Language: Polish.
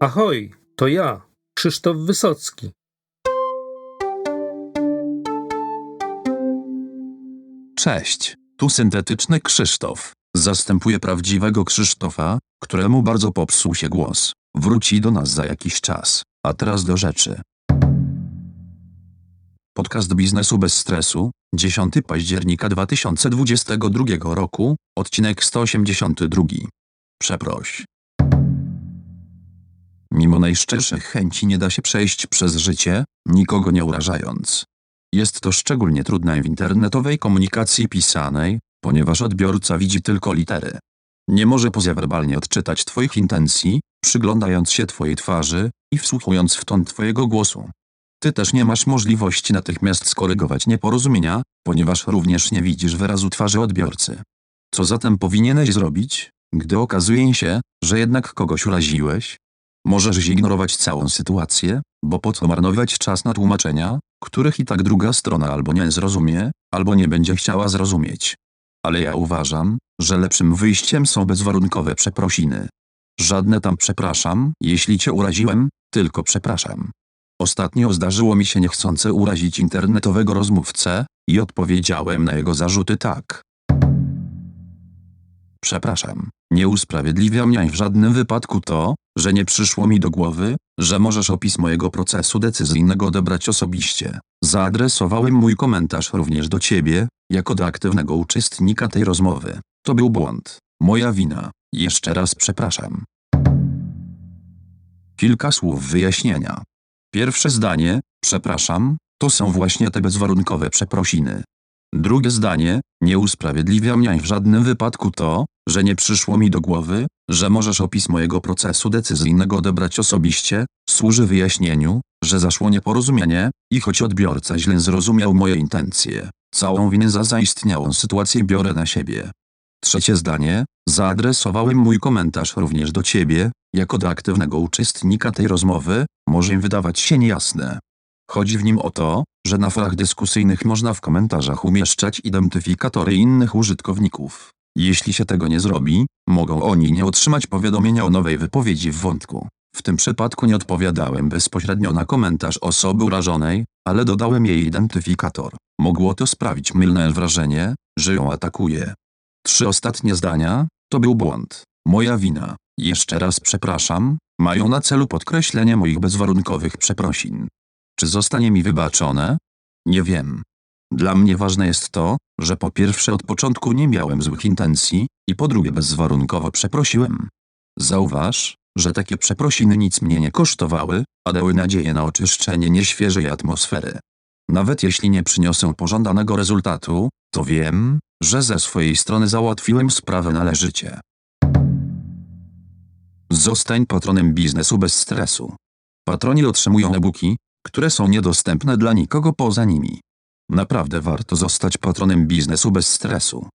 Ahoj, to ja, Krzysztof Wysocki. Cześć, tu syntetyczny Krzysztof. Zastępuję prawdziwego Krzysztofa, któremu bardzo popsuł się głos. Wróci do nas za jakiś czas. A teraz do rzeczy. Podcast biznesu bez stresu, 10 października 2022 roku, odcinek 182. Przeproś. Mimo najszczerszych chęci nie da się przejść przez życie, nikogo nie urażając. Jest to szczególnie trudne w internetowej komunikacji pisanej, ponieważ odbiorca widzi tylko litery. Nie może pozawerbalnie odczytać Twoich intencji, przyglądając się Twojej twarzy i wsłuchując w ton Twojego głosu. Ty też nie masz możliwości natychmiast skorygować nieporozumienia, ponieważ również nie widzisz wyrazu twarzy odbiorcy. Co zatem powinieneś zrobić, gdy okazuje się, że jednak kogoś uraziłeś? Możesz zignorować całą sytuację, bo po co marnować czas na tłumaczenia, których i tak druga strona albo nie zrozumie, albo nie będzie chciała zrozumieć. Ale ja uważam, że lepszym wyjściem są bezwarunkowe przeprosiny. Żadne tam przepraszam, jeśli cię uraziłem, tylko przepraszam. Ostatnio zdarzyło mi się niechcące urazić internetowego rozmówcę i odpowiedziałem na jego zarzuty tak. Przepraszam, nie usprawiedliwia mnie w żadnym wypadku to, że nie przyszło mi do głowy, że możesz opis mojego procesu decyzyjnego odebrać osobiście. Zaadresowałem mój komentarz również do ciebie, jako do aktywnego uczestnika tej rozmowy. To był błąd. Moja wina. Jeszcze raz przepraszam. Kilka słów wyjaśnienia. Pierwsze zdanie, przepraszam, to są właśnie te bezwarunkowe przeprosiny. Drugie zdanie, nie usprawiedliwia mnie w żadnym wypadku to, że nie przyszło mi do głowy, że możesz opis mojego procesu decyzyjnego odebrać osobiście, służy wyjaśnieniu, że zaszło nieporozumienie i choć odbiorca źle zrozumiał moje intencje, całą winę za zaistniałą sytuację biorę na siebie. Trzecie zdanie, zaadresowałem mój komentarz również do ciebie, jako do aktywnego uczestnika tej rozmowy, może im wydawać się niejasne. Chodzi w nim o to, że na forach dyskusyjnych można w komentarzach umieszczać identyfikatory innych użytkowników. Jeśli się tego nie zrobi, mogą oni nie otrzymać powiadomienia o nowej wypowiedzi w wątku. W tym przypadku nie odpowiadałem bezpośrednio na komentarz osoby urażonej, ale dodałem jej identyfikator. Mogło to sprawić mylne wrażenie, że ją atakuje. Trzy ostatnie zdania to był błąd. Moja wina. Jeszcze raz przepraszam, mają na celu podkreślenie moich bezwarunkowych przeprosin. Czy zostanie mi wybaczone? Nie wiem. Dla mnie ważne jest to, że po pierwsze od początku nie miałem złych intencji, i po drugie bezwarunkowo przeprosiłem. Zauważ, że takie przeprosiny nic mnie nie kosztowały, a dały nadzieję na oczyszczenie nieświeżej atmosfery. Nawet jeśli nie przyniosę pożądanego rezultatu, to wiem, że ze swojej strony załatwiłem sprawę należycie. Zostań patronem biznesu bez stresu. Patroni otrzymują e-booki, które są niedostępne dla nikogo poza nimi. Naprawdę warto zostać patronem biznesu bez stresu.